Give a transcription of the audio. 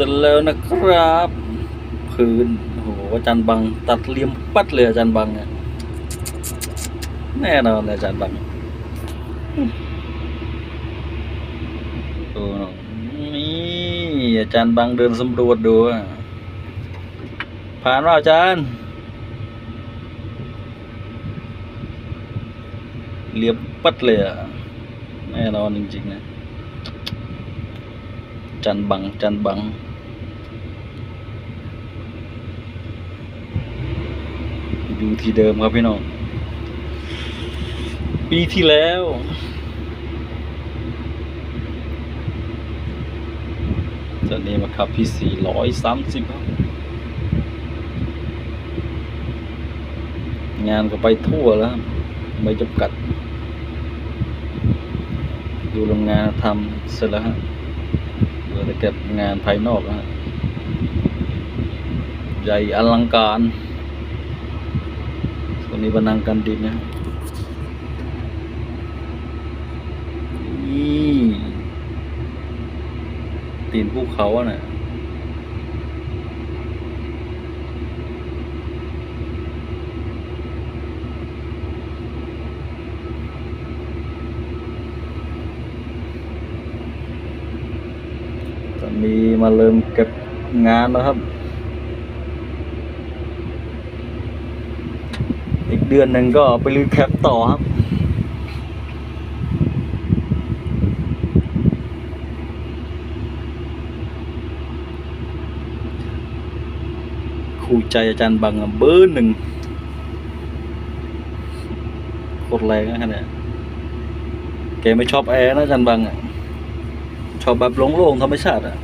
สร็จแล้วนะครับ พื้นโอ้โหอาจารย์บัง ตัดเหลี่ยมปัดเลยอาจารย์บังเนี่ยแน่นอนเลยอาจารย์บังดูหน่อยนี่อาจารย์บังเดินสำรวจดูอะผ่านว่าอาจารย์เหลี่ยมปัดเลยอะแน่นอนจริงๆนะอาจันบังอาจันบัง อยู่ที่เดิมครับพี่น้อง ปีที่แล้วตอนนี้มาขับที่สี่ร้อยสามสิบครับ งานก็ไปทั่วแล้ว ไม่จำกัด ดูโรงงานทำเสร็จแล้วฮะเหลือแต่เก็บงานภายนอกแล้วฮะใหญ่อลังการ ส่วนนี้บันนังกันดินนะตีนภูเขาอะน่ะตอนนี้มาเริ่มเก็บงานแล้วครับ อีกเดือนหนึ่งก็ไปรื้อแคปต่อครับคู่ใจอาจารย์บังเบอร์หนึ่งโคตรแรงนะเนี่ยแกไม่ชอบแอร์นะอาจารย์บังอะชอบแบบโล่งๆธรรมชาติอะ